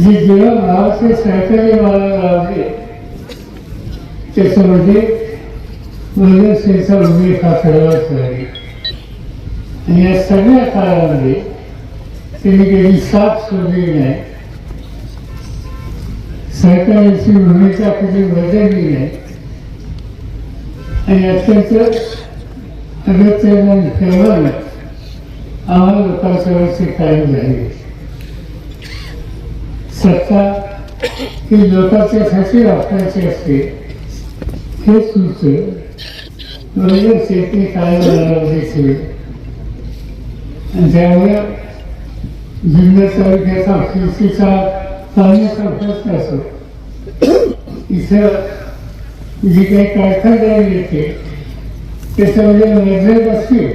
जे जेव्हा भावाचे सरकारी मला लावले त्याच्यामध्ये वयोश्रीचा उल्लेख हा सर्वात झाली. आणि या सगळ्या काळामध्ये त्यांनी कधी साथ सोडली नाही. सरकारची भूमिका कधी बदलली नाही. आणि अत्यंत अगत्यानं ठेवलं आम्हाला लोकांच्या वरची कायम झाली. सत्ता ही लोकांच्यासाठी वापरायची असते. हे सुचलं वगैरे शेती काय देखील ज्यामुळे त्यामुळे तालुक्याचा कृषीचा पाण्याचा प्रश्न असो इथं जी काही कारखानदारी येते त्याच्यामध्ये नजर असतील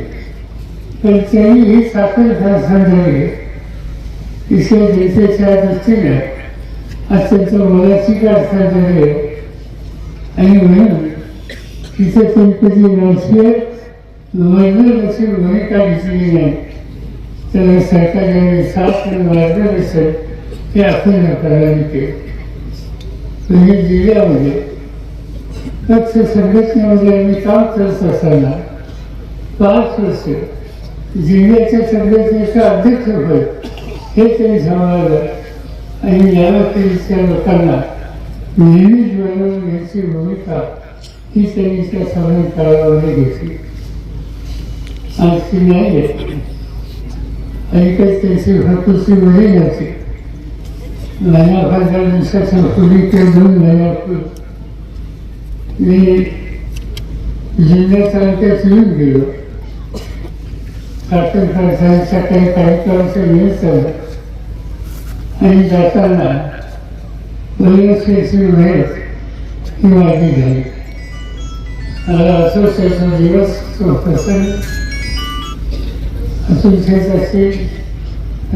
तर त्यांनी ही साखर कारखानदारी इसरो देशाच्या दृष्टीने अत्यंत मोलाची कारखानदारी आहे आणि म्हणून तिथे कोणती राष्ट्रीय वर्धनाची भूमिका घेतली नाही? त्यांना सरकारने साथ आणि मार्गदर्शन हे आपण करायला ते. म्हणजे. जिल्ह्यामध्ये पक्ष संघटनेमध्ये आम्ही काम करत असताना पाच वर्ष. जिल्ह्याच्या संघटनेचा अध्यक्ष होत हे त्यांनी सांगावं आणि यावतीच्या लोकांना नेहमीच बनवून घ्यायची भूमिका ही त्यांनी त्या सगळ्या काळामध्ये घेतली आज ती नाही आणि काही त्यांची भरपूरची वही नव्हती महिनाभर पंधरा दिवसाच्या पूर्वी ते दोन महिन्यापूर्वी मी जिल्हा तालुक्यात येऊन गेलो साखर कारखान्याच्या काही कार्यक्रमाचं निमित्त आणि जाताना वयोश्रेची भेट ही माझी झाली मला असोसिएशन दिवस तो प्रसंग असोसिएट असेल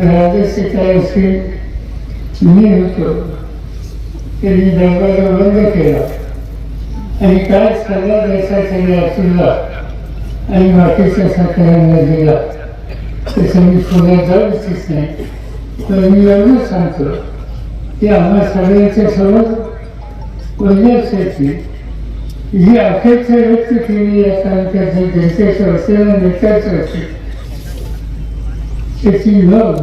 राजस्य काय असेल मी होतो त्यांनी दरबार बंद केला आणि काय सल्ला द्यायचा त्यांनी अतुलला आणि बाकीच्या सरकारांना दिला त्याचं मी पुढे जाऊच नाही तर मी एवढंच सांगतो की आम्हा सगळ्यांच्या समोर वैद्यकची जी अपेक्षा व्यक्त केली या तालुक्याच्या जनतेच्या वतीनं नेत्याच्या वतीनं त्याची मग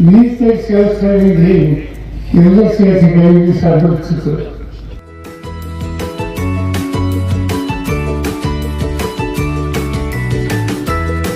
मी ते शिवसेने घेईन एवढंच या ठिकाणी मी सांगू इच्छितो.